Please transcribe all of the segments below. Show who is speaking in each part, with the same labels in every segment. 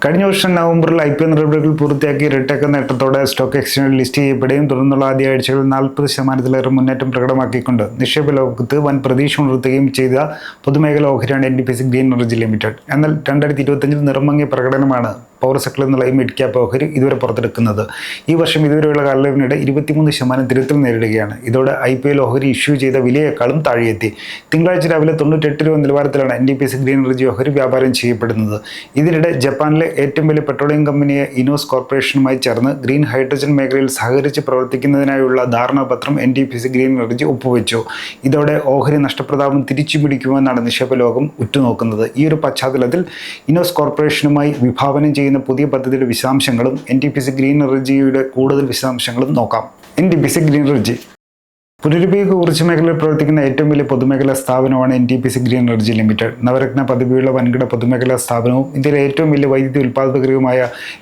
Speaker 1: കഴിഞ്ഞ വർഷം നവംബറിൽ ഐ പി എൽ നടപടികൾ പൂർത്തിയാക്കി റിട്ടേക്ക് നേട്ടത്തോടെ സ്റ്റോക്ക് എക്സ്ചേഞ്ചിൽ ലിസ്റ്റ് ചെയ്യപ്പെടുകയും തുടർന്നുള്ള ആദ്യ ആഴ്ചകളിൽ നാൽപ്പത് ശതമാനത്തിലേറെ മുന്നേറ്റം പ്രകടമാക്കിക്കൊണ്ട് നിക്ഷേപ ലോകത്ത് വൻ പ്രതീക്ഷ ഉണർത്തുകയും ചെയ്ത പൊതുമേഖലാ ഓഹരിയാണ് N D P C green energy limited എന്നാൽ രണ്ടായിരത്തി ഇരുപത്തഞ്ചിൽ നിറമങ്ങിയ പ്രകടനമാണ് പവർ സെക്ടറിൽ നിന്നുള്ള ഈ മിഡ് ക്യാപ്പ് ഓഹരി ഇതുവരെ പുറത്തെടുക്കുന്നത്. ഈ വർഷം ഇതുവരെയുള്ള കാലയളവിനിടെ ഇരുപത്തിമൂന്ന് ശതമാനം തിരുത്തൽ നേരിടുകയാണ്. ഇതോടെ ഐ പി എൽ ഓഹരി ഇഷ്യൂ ചെയ്ത വിലയേക്കാളും താഴെയെത്തി. തിങ്കളാഴ്ച രാവിലെ തൊണ്ണൂറ്റെട്ട് രൂപ നിലവാരത്തിലാണ് N D P C green energy ഓഹരി വ്യാപാരം ചെയ്യപ്പെടുന്നത്. ഇതിനിടെ ജപ്പാനിലെ ഏറ്റവും വലിയ പെട്രോളിയം കമ്പനിയെ ഇനോസ് കോർപ്പറേഷനുമായി ചേർന്ന് ഗ്രീൻ ഹൈഡ്രജൻ മേഖലയിൽ സഹകരിച്ച് പ്രവർത്തിക്കുന്നതിനായുള്ള ധാരണാപത്രം N D P C green energy ഒപ്പുവെച്ചു. ഇതോടെ ഓഹരി നഷ്ടപ്രതാപം തിരിച്ചു പിടിക്കുമെന്നാണ് നിക്ഷേപ ലോകം ഉറ്റുനോക്കുന്നത്. ഈ ഒരു പശ്ചാത്തലത്തിൽ ഇനോസ് കോർപ്പറേഷനുമായി വിഭാവനം ചെയ്യുന്ന പുതിയ പദ്ധതിയുടെ വിശദാംശങ്ങളും N T P C green എനർജിയുടെ കൂടുതൽ വിശദാംശങ്ങളും നോക്കാം. N T P C green energy പുനരുപയോഗ ഊർജ മേഖലയിൽ പ്രവർത്തിക്കുന്ന ഏറ്റവും വലിയ പൊതുമേഖലാ സ്ഥാപനമാണ് N T P C green energy limited Navratna പദവിയുള്ള വൻകിട പൊതുമേഖലാ സ്ഥാപനവും ഇന്ത്യയിലെ ഏറ്റവും വലിയ വൈദ്യുതി ഉൽപ്പാദകരുമായ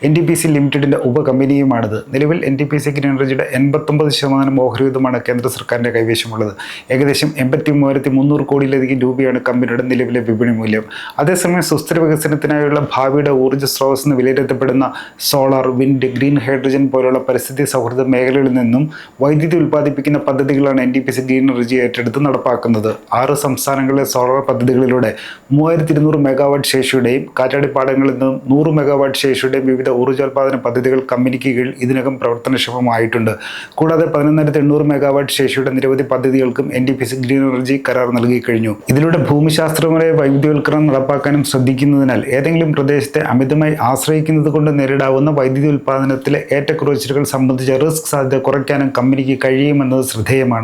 Speaker 1: എൻ ടി പി സി ലിമിറ്റഡിന്റെ ഉപകമ്പനിയുമാണിത്. നിലവിൽ N T P C green എനർജിയുടെ എൺപത്തൊമ്പത് ശതമാനം ഓഹരിയുതമാണ് കേന്ദ്ര സർക്കാരിന്റെ കൈവശമുള്ളത്. ഏകദേശം എൺപത്തി മൂവായിരത്തി മുന്നൂറ് കോടിയിലധികം രൂപയാണ് കമ്പനിയുടെ നിലവിലെ വിപണി മൂല്യം. അതേസമയം സുസ്ഥിര വികസനത്തിനായുള്ള ഭാവിയുടെ ഊർജ സ്രോതസ് എന്ന് വിലയിരുത്തപ്പെടുന്ന സോളാർ വിൻഡ് ഗ്രീൻ ഹൈഡ്രജൻ പോലുള്ള പരിസ്ഥിതി സൗഹൃദ മേഖലകളിൽ നിന്നും വൈദ്യുതി ഉൽപ്പാദിപ്പിക്കുന്ന പദ്ധതികളാണ് N D P C green energy ഏറ്റെടുത്ത് നടപ്പാക്കുന്നത്. ആറ് സംസ്ഥാനങ്ങളിലെ സോളാർ പദ്ധതികളിലൂടെ മൂവായിരത്തി ഇരുന്നൂറ് മെഗാവാട്ട് ശേഷിയുടെയും കാറ്റാടിപ്പാടങ്ങളിൽ നിന്നും നൂറ് മെഗാവാട്ട് ശേഷിയുടെയും വിവിധ ഊർജോൽപാദന പദ്ധതികൾ കമ്പനിക്ക് കീഴിൽ ഇതിനകം പ്രവർത്തനക്ഷമമായിട്ടുണ്ട്. കൂടാതെ പതിനൊന്നായിരത്തി എണ്ണൂറ് മെഗാവാട്ട് ശേഷിയുടെ നിരവധി പദ്ധതികൾക്കും N D P C green energy കരാർ നൽകി കഴിഞ്ഞു. ഇതിലൂടെ ഭൂമിശാസ്ത്രപരമായ വൈദ്യുതിവൽക്കരണം നടപ്പാക്കാനും ശ്രദ്ധിക്കുന്നതിനാൽ ഏതെങ്കിലും പ്രദേശത്തെ അമിതമായി ആശ്രയിക്കുന്നത് കൊണ്ട് നേരിടാവുന്ന വൈദ്യുതി ഉൽപ്പാദനത്തിലെ ഏറ്റക്കുറച്ചിലുകൾ സംബന്ധിച്ച റിസ്ക് സാധ്യത കുറയ്ക്കാനും കമ്പനിക്ക് കഴിയുമെന്നത് ശ്രദ്ധേയമാണ്.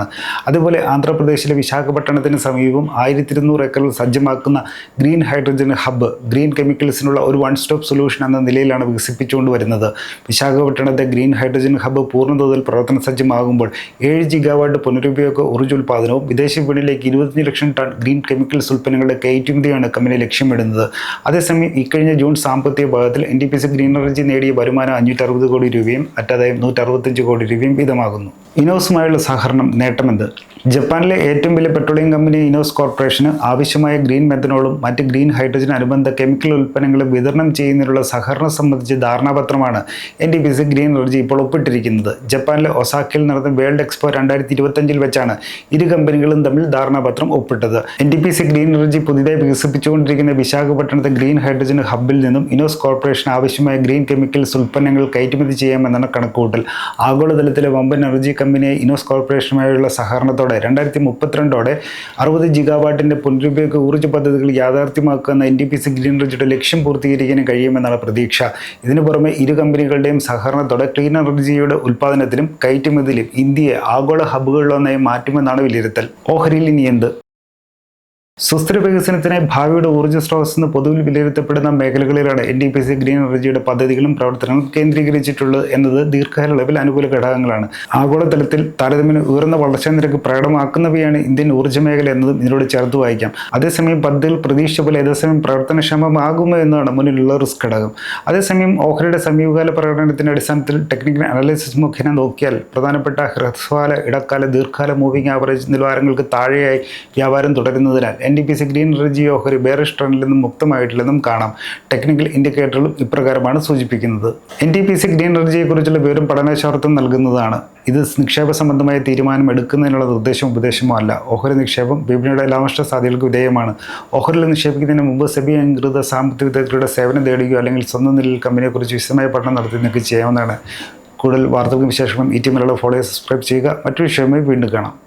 Speaker 1: അതുപോലെ ആന്ധ്രാപ്രദേശിലെ വിശാഖപട്ടണത്തിന് സമീപം ആയിരത്തി ഇരുന്നൂറ് ഏക്കറിൽ സജ്ജമാക്കുന്ന ഗ്രീൻ ഹൈഡ്രജൻ ഹബ്ബ് ഗ്രീൻ കെമിക്കൽസിനുള്ള ഒരു വൺ സ്റ്റോപ്പ് സൊല്യൂഷൻ എന്ന നിലയിലാണ് വികസിപ്പിച്ചുകൊണ്ട് വരുന്നത്. വിശാഖപട്ടണത്തെ ഗ്രീൻ ഹൈഡ്രജൻ ഹബ്ബ് പൂർണതോതിൽ പ്രവർത്തന സജ്ജമാകുമ്പോൾ ഏഴ് ജിഗാവാട്ട് പുനരുപയോഗ ഊർജോൽപാദനവും വിദേശ വിപണിയിലേക്ക് ഇരുപത്തഞ്ച് ലക്ഷം ടൺ ഗ്രീൻ കെമിക്കൽസ് ഉൽപ്പന്നങ്ങളുടെ കയറ്റുമതിയാണ് കമ്പനി ലക്ഷ്യമിടുന്നത്. അതേസമയം ഇക്കഴിഞ്ഞ ജൂൺ സാമ്പത്തിക ഭാഗത്തിൽ N D P C green energy നേടിയ വരുമാനം അഞ്ഞൂറ്റി അറുപത് കോടി രൂപയും അറ്റാതായും നൂറ്റി അറുപത്തഞ്ച് കോടി രൂപയും വീതമാകുന്നു. ഇനോസുമായുള്ള സഹകരണം നേട്ടമെന്ത് ജപ്പാനിലെ ഏറ്റവും വലിയ പെട്രോളിയം കമ്പനി ഇനോസ് കോർപ്പറേഷന് ആവശ്യമായ ഗ്രീൻ മെത്തനോളും മറ്റ് ഗ്രീൻ ഹൈഡ്രജൻ അനുബന്ധ കെമിക്കൽ ഉൽപ്പന്നങ്ങളും വിതരണം ചെയ്യുന്നതിനുള്ള സഹകരണം സംബന്ധിച്ച് ധാരണാപത്രമാണ് N D P C green energy ഇപ്പോൾ ഒപ്പിട്ടിരിക്കുന്നത്. ജപ്പാനിലെ ഒസാക്കിൽ നടന്ന വേൾഡ് എക്സ്പോ രണ്ടായിരത്തി ഇരുപത്തഞ്ചിൽ വെച്ചാണ് ഇരു കമ്പനികളും തമ്മിൽ ധാരണാപത്രം ഒപ്പിട്ടത്. N D P C green energy പുതിയതായി വികസിപ്പിച്ചുകൊണ്ടിരിക്കുന്ന വിശാഖപട്ടണത്തെ ഗ്രീൻ ഹൈഡ്രജൻ ഹബ്ബിൽ നിന്നും ഇനോസ് കോർപ്പറേഷൻ ആവശ്യമായ ഗ്രീൻ കെമിക്കൽസ് ഉൽപ്പന്നങ്ങൾ കയറ്റുമതി ചെയ്യാമെന്നാണ് കണക്കുകൂട്ടൽ. ആഗോളതലത്തിലെ വമ്പൻ എനർജി കമ്പനിയായ ഇനോസ് കോർപ്പറേഷനുമായുള്ള സഹകരണത്തോടെ രണ്ടായിരത്തി മുപ്പത്തിരണ്ടോടെ അറുപത് ജിഗാവാട്ടിന്റെ പുനരുപയോഗ ഊർജ പദ്ധതികൾ യാഥാർത്ഥ്യമാക്കുന്ന N D P C green എനർജിയുടെ ലക്ഷ്യം പൂർത്തീകരിക്കാനും കഴിയുമെന്നാണ് പ്രതീക്ഷ. ഇതിനു പുറമെ ഇരു കമ്പനികളുടെയും സഹകരണത്തോടെ ക്ലീൻ എനർജിയുടെ ഉൽപ്പാദനത്തിലും കയറ്റുമതിയിലും ഇന്ത്യയെ ആഗോള ഹബ്ബുകളിലൊന്നായി മാറ്റുമെന്നാണ് വിലയിരുത്തൽ. ഓഹരിയിൽ ഇനി എന്ത്? സുസ്ഥിര വികസനത്തിനായി ഭാവിയുടെ ഊർജ സ്രോതസ് എന്ന് പൊതുവിൽ വിലയിരുത്തപ്പെടുന്ന മേഖലകളിലാണ് N D P C green എനർജിയുടെ പദ്ധതികളും പ്രവർത്തനങ്ങളും കേന്ദ്രീകരിച്ചിട്ടുള്ളത് എന്നത് ദീർഘകാലളവിൽ അനുകൂല ഘടകങ്ങളാണ്. ആഗോളതലത്തിൽ താരതമ്യം ഉയർന്ന വളർച്ചാ നിരക്ക് പ്രകടമാക്കുന്നവയാണ് ഇന്ത്യൻ ഊർജ മേഖല എന്നതും ഇതിനോട് ചേർത്ത് വായിക്കാം. അതേസമയം പദ്ധതികൾ പ്രതീക്ഷിച്ച പോലെ ഏതേസമയം പ്രവർത്തനക്ഷമമാകുമോ എന്നതാണ് മുന്നിലുള്ള റിസ്ക് ഘടകം. അതേസമയം ഓഹരിയുടെ സമീപകാല പ്രകടനത്തിന്റെ അടിസ്ഥാനത്തിൽ ടെക്നിക്കൽ അനാലിസിസ് മുഖേന നോക്കിയാൽ പ്രധാനപ്പെട്ട ഹ്രസ്വകാല ഇടക്കാല ദീർഘകാല മൂവിംഗ് ആവറേജ് നിലവാരങ്ങൾക്ക് താഴെയായി വ്യാപാരം തുടരുന്നതിനാൽ N D P C green energy ഓഹരി ബേറിഷ് ട്രെൻഡിൽ നിന്നും മുക്തമായിട്ടില്ലെന്നും കാണാം. ടെക്നിക്കൽ ഇൻഡിക്കേറ്ററുകളും ഇപ്രകാരമാണ് സൂചിപ്പിക്കുന്നത്. N D P C green എനർജിയെക്കുറിച്ചുള്ള വിവരം പഠനശാസ്ത്രം നൽകുന്നതാണ്. ഇത് നിക്ഷേപ സംബന്ധമായ തീരുമാനം എടുക്കുന്നതിനുള്ള നിർദ്ദേശം ഉപദേശമോ അല്ല. ഓഹരി നിക്ഷേപം വിപണിയുടെ ലാഭനഷ്ട സാധ്യതകൾക്ക് വിധേയമാണ്. ഓഹരിൽ നിക്ഷേപിക്കുന്നതിന് മുമ്പ് സെബി അംഗീകൃത സാമ്പത്തിക വിദഗ്ധരുടെ സേവനം തേടുകയോ അല്ലെങ്കിൽ സ്വന്തം നിലയിൽ കമ്പനിയെക്കുറിച്ച് വിശദമായ പഠനം നടത്തി നിങ്ങൾക്ക് ചെയ്യാവുന്നതാണ്. കൂടുതൽ വാർത്തകളും വിശേഷങ്ങളും ഈ ടീമിലുള്ള ഫോളോ സബ്സ്ക്രൈബ് ചെയ്യുക മറ്റൊരു വിഷയമായി വീണ്ടും കാണാം.